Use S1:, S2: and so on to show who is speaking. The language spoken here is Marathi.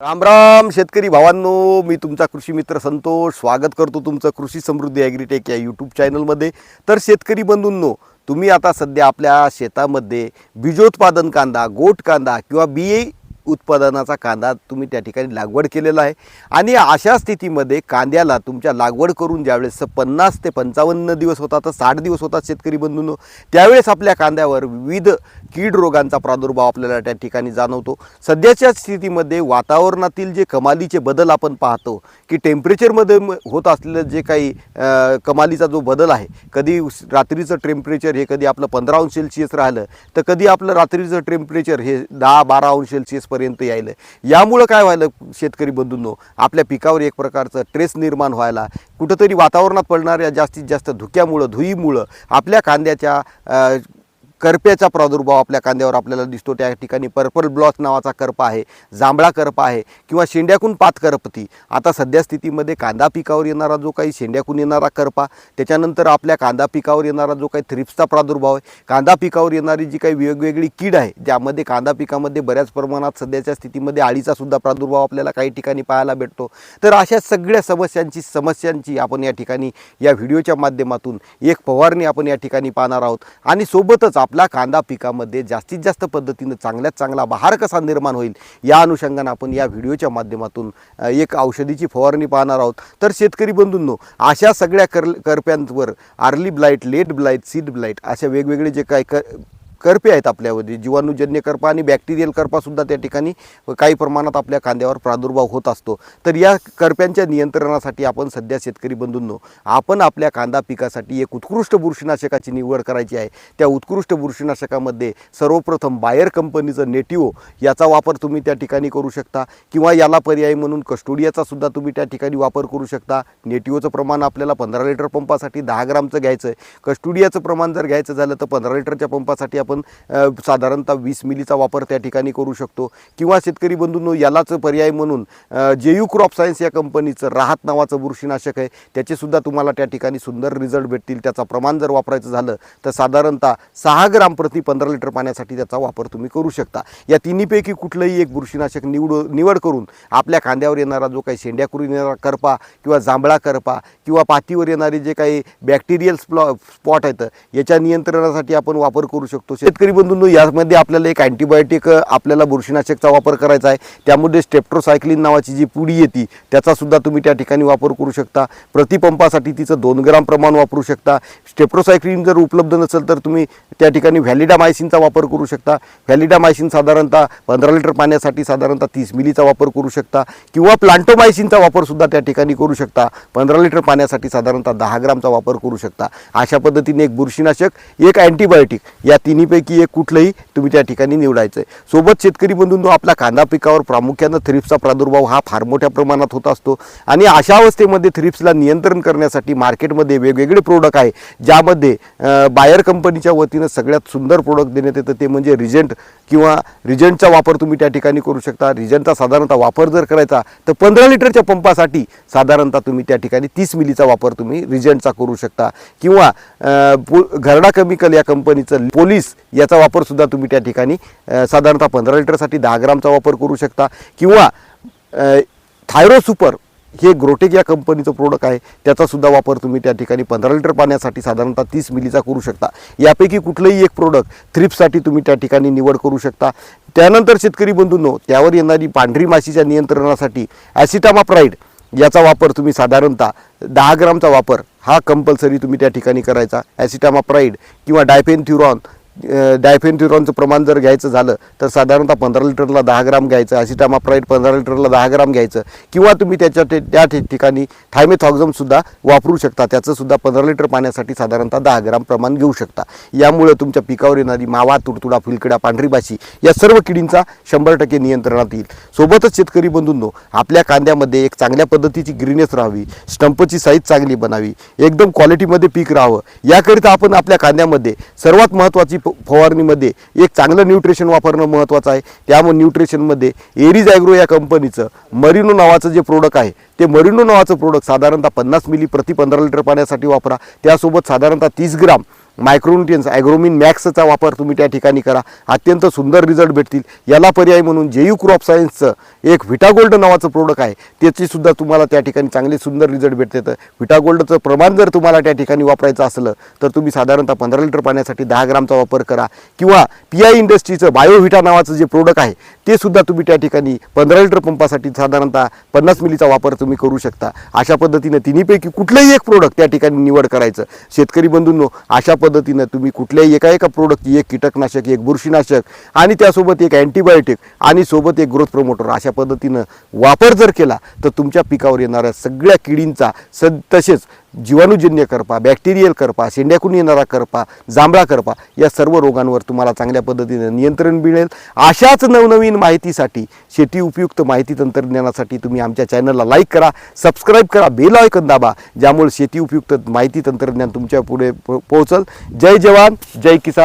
S1: राम राम शेतकरी भावांनो मी तुमचा कृषी मित्र संतोष. स्वागत करतो तुमचं कृषी समृद्धी ॲग्रीटेक या यूट्यूब चॅनलमध्ये तर शेतकरी बंधूंनो तुम्ही आता सध्या आपल्या शेतामध्ये बीजोत्पादन कांदा गोट कांदा किंवा बी उत्पादनाचा कांदा तुम्ही त्या ठिकाणी लागवड केलेला आहे. आणि अशा स्थितीमध्ये कांद्याला तुमच्या लागवड करून ज्यावेळेस पन्नास ते पंचावन्न दिवस होतात तर साठ दिवस होतात शेतकरी बंधूंनो. त्यावेळेस आपल्या कांद्यावर विविध कीड रोगांचा प्रादुर्भाव आपल्याला त्या ठिकाणी जाणवतो. सध्याच्या स्थितीमध्ये वातावरणातील जे कमालीचे बदल आपण पाहतो की टेम्परेचरमध्ये होत असलेलं जे काही कमालीचा जो बदल आहे कधी रात्रीचं टेम्परेचर हे कधी आपलं पंधरा अंश सेल्सिअस राहिलं तर कधी आपलं रात्रीचं टेम्परेचर हे दहा बारा अंश सेल्सिअस पर्यंत यायलं यामुळं काय व्हायलं शेतकरी बंधूंनो? आपल्या पिकावर एक प्रकारचं ट्रेस निर्माण व्हायला. कुठंतरी वातावरणात पडणाऱ्या जास्तीत जास्त धुक्यामुळं धुईमुळं आपल्या कांद्याच्या करप्याचा प्रादुर्भाव आपल्या कांद्यावर आपल्याला दिसतो. त्या ठिकाणी पर्पल ब्लॉच नावाचा करप आहे जांभळा करप आहे किंवा शेंड्याकून पात करपती. आता सध्या स्थितीमध्ये कांदा पिकावर येणारा जो काही शेंड्याकून येणारा करपा त्याच्यानंतर आपल्या कांदा पिकावर येणारा जो काही थ्रिप्सचा प्रादुर्भाव आहे कांदा पिकावर येणारी जी काही वेगवेगळी कीड आहे ज्यामध्ये कांदा पिकामध्ये बऱ्याच प्रमाणात सध्याच्या स्थितीमध्ये आळीचा सुद्धा प्रादुर्भाव आपल्याला काही ठिकाणी पाहायला भेटतो. तर अशा सगळ्या समस्यांची समस्यांची आपण या ठिकाणी या व्हिडिओच्या माध्यमातून एक फवारणी आपण या ठिकाणी पाहणार आहोत. आणि सोबतच आपला कांदा पिकामध्ये जास्तीत जास्त पद्धतीनं चांगल्यात चांगला बहार कसा निर्माण होईल या अनुषंगानं आपण या व्हिडिओच्या माध्यमातून एक औषधीची फवारणी पाहणार आहोत. तर शेतकरी बंधूंनो अशा सगळ्या कर करप्यांवर early blight late blight seed blight अशा वेगवेगळे जे काय क करपे आहेत आपल्यामध्ये जीवाणूजन्य करपा आणि बॅक्टेरियल करपासुद्धा त्या ठिकाणी काही प्रमाणात आपल्या कांद्यावर प्रादुर्भाव होत असतो. तर या करप्यांच्या नियंत्रणासाठी आपण सध्या शेतकरी बंधूंनो आपण आपल्या कांदा पिकासाठी एक उत्कृष्ट बुरशीनाशकाची निवड करायची आहे. त्या उत्कृष्ट बुरशीनाशकामध्ये सर्वप्रथम बायर कंपनीचं नेटिओ याचा वापर तुम्ही त्या ठिकाणी करू शकता किंवा याला पर्याय म्हणून कस्टोडियाचा सुद्धा तुम्ही त्या ठिकाणी वापर करू शकता. नेटिओचं प्रमाण आपल्याला पंधरा लिटर पंपासाठी दहा ग्रामचं घ्यायचं आहे कस्टोडियाचं प्रमाण जर घ्यायचं झालं तर पंधरा लिटरच्या पंपासाठी आपण साधारणतः वीस मिलीचा वापर त्या ठिकाणी करू शकतो. किंवा शेतकरी बंधूंनो यालाच पर्याय म्हणून अ, जेयू क्रॉप सायन्स या कंपनीचं राहत नावाचं बुरशीनाशक आहे. त्याचेसुद्धा तुम्हाला त्या ठिकाणी सुंदर रिझल्ट भेटतील. त्याचा प्रमाण जर वापरायचं झालं तर साधारणतः सहा ग्राम प्रति पंधरा लिटर पाण्यासाठी त्याचा वापर तुम्ही करू शकता. या तिन्हीपैकी कुठलंही एक बुरशीनाशक निवड निवड करून आपल्या कांद्यावर येणारा जो काही शेंड्याकरून येणारा करपा किंवा जांभळा करपा किंवा पातीवर येणारे जे काही बॅक्टेरियल स्प्लॉ स्पॉट आहेत याच्या नियंत्रणासाठी आपण वापर करू शकतो. शेतकरी बंधूंनो यामध्ये आपल्याला एक अँटीबायोटिक आपल्याला बुरशीनाशकचा वापर करायचा आहे. त्यामध्ये स्टेप्ट्रोसायक्लिन नावाची जी पुडी येते त्याचा सुद्धा तुम्ही त्या ठिकाणी वापर करू शकता. प्रतिपंपासाठी तिचं दोन ग्राम प्रमाण वापरू शकता. स्टेप्ट्रोसायक्लिन जर उपलब्ध नसेल तर तुम्ही त्या ठिकाणी व्हॅलिडामायसिनचा वापर करू शकता. व्हॅलिडामायसिन साधारणतः पंधरा लिटर पाण्यासाठी साधारणतः तीस मिलीचा वापर करू शकता. किंवा प्लांटोमायसिनचा वापरसुद्धा त्या ठिकाणी करू शकता. पंधरा लिटर पाण्यासाठी साधारणतः दहा ग्रामचा वापर करू शकता. अशा पद्धतीने एक बुरशीनाशक एक अँटीबायोटिक या तिन्ही तिन्हीपैकी एक कुठलंही तुम्ही त्या ठिकाणी निवडायचं आहे सोबत शेतकरी बंधूंनो आपल्या कांदा पिकावर प्रामुख्यानं थ्रिप्सचा प्रादुर्भाव हा फार मोठ्या प्रमाणात होत असतो. आणि अशा अवस्थेमध्ये थ्रिप्सला नियंत्रण करण्यासाठी मार्केटमध्ये वेगवेगळे प्रोडक्ट आहे. ज्यामध्ये बायर कंपनीच्या वतीनं सगळ्यात सुंदर प्रोडक्ट देण्यात येतं. ते म्हणजे रिजंट किंवा रिजंटचा वापर तुम्ही त्या ठिकाणी करू शकता. रिजंटचा साधारणतः वापर जर करायचा तर पंधरा लिटरच्या पंपासाठी साधारणतः तुम्ही त्या ठिकाणी तीस मिलीचा वापर तुम्ही रिजंटचा करू शकता. किंवा घरडा केमिकल या कंपनीचं पोलीस याचा वापरसुद्धा तुम्ही त्या ठिकाणी साधारणतः पंधरा लिटरसाठी दहा ग्रामचा वापर करू शकता. किंवा थायरो सुपर हे ग्रोटेक या कंपनीचं प्रोडक्ट आहे त्याचासुद्धा वापर तुम्ही त्या ठिकाणी पंधरा लिटर पाण्यासाठी साधारणतः तीस मिलीचा करू शकता. यापैकी कुठलंही एक प्रोडक्ट थ्रिपसाठी तुम्ही त्या ठिकाणी निवड करू शकता. त्यानंतर शेतकरी बंधूंनो त्यावर येणारी पांढरी माशीच्या नियंत्रणासाठी ॲसिटामाप्राईड याचा वापर तुम्ही साधारणतः दहा ग्रामचा वापर हा कंपल्सरी तुम्ही त्या ठिकाणी करायचा. ॲसिटामाप्राईड किंवा डायफेनथ्युरॉन डायफेनथ्युरॉनचं प्रमाण जर घ्यायचं झालं तर साधारणतः पंधरा लिटरला दहा ग्राम घ्यायचं ॲसिटामाप्राईड पंधरा लिटरला दहा ग्राम घ्यायचं किंवा तुम्ही त्याच्या ते त्या ठिकाणी थायमेथॉक्झमसुद्धा वापरू शकता त्याचंसुद्धा पंधरा लिटर पाण्यासाठी साधारणतः दहा ग्राम प्रमाण घेऊ शकता. यामुळे तुमच्या पिकावर येणारी मावा तुडतुडा फुलकिडा पांढरी भाशी या सर्व किडींचा शंभर टक्के नियंत्रणात येईल. सोबतच शेतकरी बंधूंनो आपल्या कांद्यामध्ये एक चांगल्या पद्धतीची ग्रीनेस राहावी स्टंपची साईज चांगली बनावी एकदम क्वालिटीमध्ये पीक राहावं याकरिता आपण आपल्या कांद्यामध्ये सर्वात महत्त्वाची फवारणीमध्ये एक चांगलं न्यूट्रिशन वापरणं महत्त्वाचं आहे. त्यामुळे न्यूट्रिशनमध्ये एरीज ॲग्रो या कंपनीचं मरिनो नावाचं जे प्रोडक्ट आहे ते मरिनो नावाचं प्रोडक्ट साधारणतः पन्नास मिली प्रति पंधरा लिटर पाण्यासाठी वापरा. त्यासोबत साधारणतः तीस ग्राम मायक्रोन्युट्रियन्स ॲग्रोमिन मॅक्सचा वापर तुम्ही त्या ठिकाणी करा. अत्यंत सुंदर रिझल्ट भेटतील. याला पर्याय म्हणून जेयू क्रॉप सायन्सचं एक व्हिटागोल्ड नावाचं प्रोडक्ट आहे. त्याचीसुद्धा तुम्हाला त्या ठिकाणी चांगले सुंदर रिझल्ट भेटते. तर व्हिटागोल्डचं प्रमाण जर तुम्हाला त्या ठिकाणी वापरायचं असलं तर तुम्ही साधारणतः पंधरा लिटर पाण्यासाठी दहा ग्रामचा वापर करा. किंवा पी आय इंडस्ट्रीचं बायोव्हिटा नावाचं जे प्रोडक्ट आहे ते सुद्धा तुम्ही त्या ठिकाणी पंधरा लिटर पंपासाठी साधारणतः पन्नास मिलीचा वापर तुम्ही करू शकता. अशा पद्धतीनं तिन्हीपैकी कुठलंही एक प्रोडक्ट त्या ठिकाणी निवड करायचं. शेतकरी बंधूंनो अशा पद्धतीनं तुम्ही कुठल्याही एका एका प्रोडक्टची एक कीटकनाशक एक बुरशीनाशक आणि त्यासोबत एक अँटीबायोटिक आणि सोबत एक ग्रोथ प्रोमोटर अशा पद्धतीनं वापर जर केला तर तुमच्या पिकावर येणाऱ्या सगळ्या किडींचा स तसेच जीवाणूजन्य करपा बॅक्टेरियल करपा शेंड्याकून येणारा करपा जांभळा करपा या सर्व रोगांवर तुम्हाला चांगल्या पद्धतीनं नियंत्रण मिळेल. अशाच नवनवीन माहितीसाठी शेती उपयुक्त माहिती तंत्रज्ञानासाठी तुम्ही आमच्या चॅनलला लाईक करा सबस्क्राईब करा बेल ऐकन दाबा ज्यामुळे शेती उपयुक्त माहिती तंत्रज्ञान तुमच्यापुढे पोहोचल. जय जवान जय किसान.